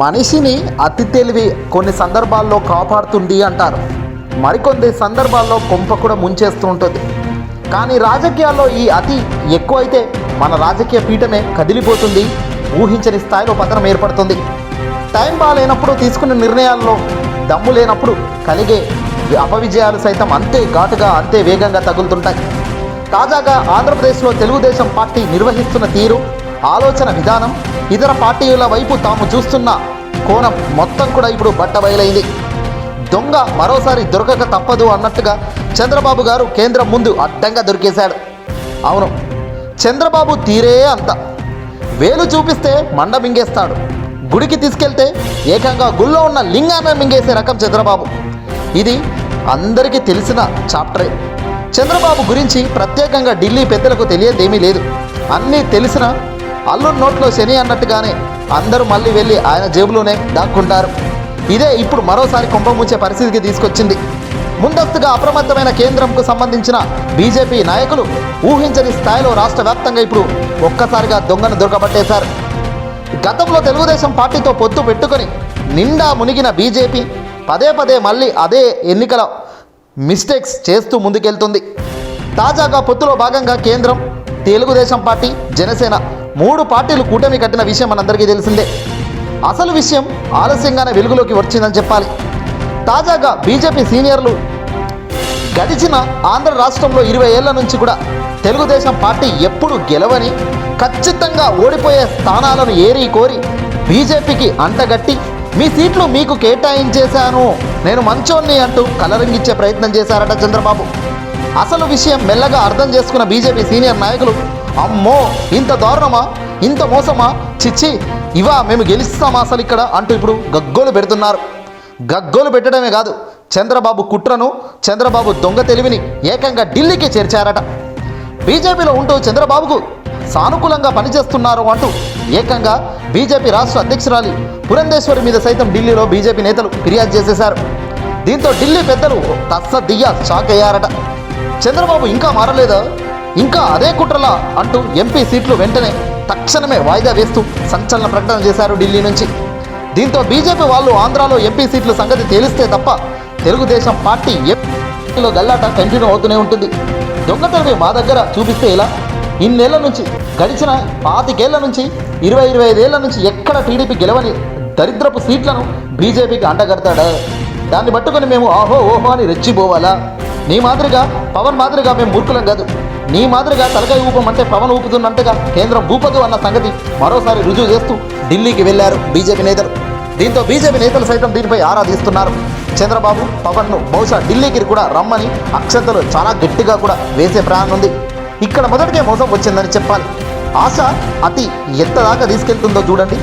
మనిషిని అతి తెలివి కొన్ని సందర్భాల్లో కాపాడుతుంది అంటారు. మరికొన్ని సందర్భాల్లో కొంప కూడా ముంచేస్తూ ఉంటుంది కానీ రాజకీయాల్లో ఈ అతి ఎక్కువైతే మన రాజకీయ పీఠమే కదిలిపోతుంది ఊహించని స్థాయిలో పతనం ఏర్పడుతుంది. టైం బాగాలేనప్పుడు తీసుకున్న నిర్ణయాల్లో దమ్ము లేనప్పుడు కలిగే అపవిజయాలు సైతం అంతే ఘాటుగా అంతే వేగంగా తగులుతుంటాయి. తాజాగా ఆంధ్రప్రదేశ్లో తెలుగుదేశం పార్టీ నిర్వహిస్తున్న తీరు ఆలోచన విధానం ఇతర పార్టీల వైపు తాము చూస్తున్న కోణం మొత్తం కూడా ఇప్పుడు బట్టబయలైంది. దొంగ మరోసారి దొరకక తప్పదు అన్నట్టుగా చంద్రబాబు గారు కేంద్రం ముందు అడ్డంగా దొరికేశాడు. అవును చంద్రబాబు తీరే అంత. వేలు చూపిస్తే మండ మింగేస్తాడు. గుడికి తీసుకెళ్తే ఏకంగా గుళ్ళో ఉన్న లింగాన్ని మింగేసే రకం చంద్రబాబు. ఇది అందరికీ తెలిసిన చాప్టరే. చంద్రబాబు గురించి ప్రత్యేకంగా ఢిల్లీ పెద్దలకు తెలియదేమీ లేదు. అన్నీ తెలిసిన అల్లుడు నోట్లో శని అన్నట్టుగానే అందరూ మళ్ళీ వెళ్ళి ఆయన జేబులోనే దాక్కుంటారు. ఇదే ఇప్పుడు మరోసారి కుంభముంచే పరిస్థితికి తీసుకొచ్చింది. ముందస్తుగా అప్రమత్తమైన కేంద్రంకు సంబంధించిన బీజేపీ నాయకులు ఊహించని స్థాయిలో రాష్ట్ర వ్యాప్తంగా ఇప్పుడు ఒక్కసారిగా దొంగను దొరకబట్టేశారు. గతంలో తెలుగుదేశం పార్టీతో పొత్తు పెట్టుకొని నిండా మునిగిన బీజేపీ పదే పదే మళ్ళీ అదే ఎన్నికల మిస్టేక్స్ చేస్తూ ముందుకెళ్తుంది. తాజాగా పొత్తులో భాగంగా కేంద్రం తెలుగుదేశం పార్టీ జనసేన మూడు పార్టీలు కూటమి కట్టిన విషయం మనందరికీ తెలిసిందే. అసలు విషయం ఆలస్యంగానే వెలుగులోకి వచ్చిందని చెప్పాలి. తాజాగా బీజేపీ సీనియర్లు గడిచిన ఆంధ్ర రాష్ట్రంలో ఇరవై ఏళ్ళ నుంచి కూడా తెలుగుదేశం పార్టీ ఎప్పుడు గెలవని ఖచ్చితంగా ఓడిపోయే స్థానాలను ఏరి కోరి బీజేపీకి అంటగట్టి మీ సీట్లు మీకు కేటాయించేశాను. నేను మంచోన్ని అంటూ కలరింగిచ్చే ప్రయత్నం చేశారట చంద్రబాబు. అసలు విషయం మెల్లగా అర్థం చేసుకున్న బీజేపీ సీనియర్ నాయకులు అమ్మో ఇంత దారుణమా? ఇంత మోసమా? చిచ్చి ఇవా మేము గెలుస్తామా అసలు ఇక్కడ అంటూ ఇప్పుడు గగ్గోలు పెడుతున్నారు. గగ్గోలు పెట్టడమే కాదు చంద్రబాబు కుట్రను చంద్రబాబు దొంగ తెలివిని ఏకంగా ఢిల్లీకి చేర్చారట. బీజేపీలో ఉంటూ చంద్రబాబుకు సానుకూలంగా పనిచేస్తున్నారు అంటూ ఏకంగా బీజేపీ రాష్ట్ర అధ్యక్షురాలి పురంధేశ్వరి మీద సైతం ఢిల్లీలో బీజేపీ నేతలు ఫిర్యాదు చేసేశారు. దీంతో ఢిల్లీ పెద్దలు తస్స దియ్య షాక్ అయ్యారట. చంద్రబాబు ఇంకా మారలేదా? ఇంకా అదే కుట్రలా అంటూ ఎంపీ సీట్లు వెంటనే తక్షణమే వాయిదా వేస్తూ సంచలన ప్రకటన చేశారు ఢిల్లీ నుంచి. దీంతో బీజేపీ వాళ్ళు ఆంధ్రాలో ఎంపీ సీట్ల సంగతి తేలిస్తే తప్ప తెలుగుదేశం పార్టీ ఎంపీలో గల్లాట కంటిన్యూ అవుతూనే ఉంటుంది. దొంగతనమే మా దగ్గర చూపిస్తే ఇలా ఇన్నేళ్ళ నుంచి గడిచిన పాతికేళ్ళ నుంచి ఇరవై ఇరవై ఐదేళ్ళ నుంచి ఎక్కడ టీడీపీ గెలవని దరిద్రపు సీట్లను బీజేపీకి అండగడతాడా దాన్ని పట్టుకొని మేము ఆహో ఓహో అని రెచ్చిపోవాలా? నీ మాదిరిగా పవన్ మాదిరిగా మేము మూర్ఖులం కాదు. నీ మాదిరిగా తలకాయ ఊపమంటే పవన్ ఊపుతున్నట్టుగా కేంద్రం ఊపదు అన్న సంగతి మరోసారి రుజువు చేస్తూ ఢిల్లీకి వెళ్ళారు బీజేపీ నేతలు. దీంతో బీజేపీ నేతలు సైతం దీనిపై ఆరా తీస్తున్నారు చంద్రబాబు పవన్ను బహుశా ఢిల్లీకి కూడా రమ్మని అక్షంతలు చాలా గట్టిగా కూడా వేసే ప్రయాణం ఉంది. ఇక్కడ మొదటికే మోసం వచ్చిందని చెప్పాలి. ఆశ అతి ఎంతదాకా తీసుకెళ్తుందో చూడండి.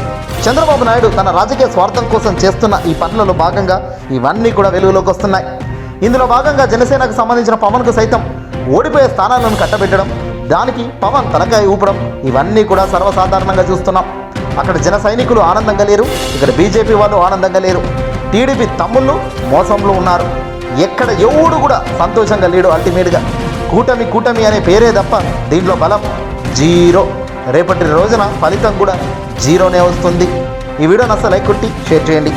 చంద్రబాబు నాయుడు తన రాజకీయ స్వార్థం కోసం చేస్తున్న ఈ పనులలో భాగంగా ఇవన్నీ కూడా వెలుగులోకి వస్తున్నాయి. ఇందులో భాగంగా జనసేనకు సంబంధించిన పవన్కు సైతం ఓడిపోయే స్థానాలను కట్టబెట్టడం దానికి పవన్ తలకాయ ఊపడం ఇవన్నీ కూడా సర్వసాధారణంగా చూస్తున్నాం. అక్కడ జన సైనికులు ఆనందంగా లేరు ఇక్కడ బీజేపీ వాళ్ళు ఆనందంగా లేరు. టీడీపీ తమ్ముళ్ళు మోసంలో ఉన్నారు. ఎక్కడ ఎవడు కూడా సంతోషంగా లేడు అల్టిమేట్గా. కూటమి కూటమి అనే పేరే తప్ప దీంట్లో బలం జీరో. రేపటి రోజున ఫలితం కూడా జీరోనే వస్తుంది. ఈ వీడియోని అసలు లైక్ కొట్టి షేర్ చేయండి.